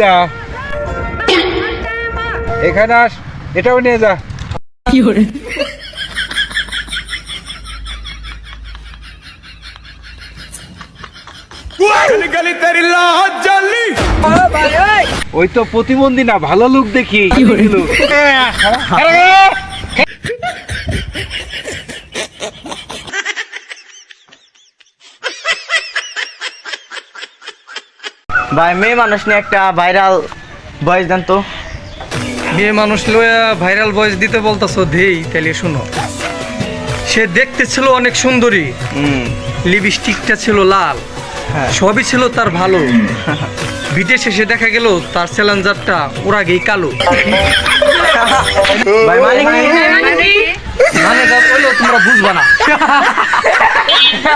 যা। এখানে আস এটাও নিয়ে যা। ওই তো প্রতিবন্ধী না ভালো লোক দেখি। ভাই মেয়ে মানুষ নিয়ে একটা ভাইরাল বয়স দেন তো। মেয়ে মানুষ লয়া ভাইরাল ভয়েস দিতে বলতাছো দেই তাহলে শুনো। সে দেখতে ছিল অনেক সুন্দরী। লিপস্টিকটা ছিল লাল। হ্যাঁ। সবই ছিল তার ভালো। বিদেশে শেষে দেখা গেল তার চ্যালেঞ্জারটা ওরা গেই কালো। মানে? মানে বলল তোমরা বুঝবা না।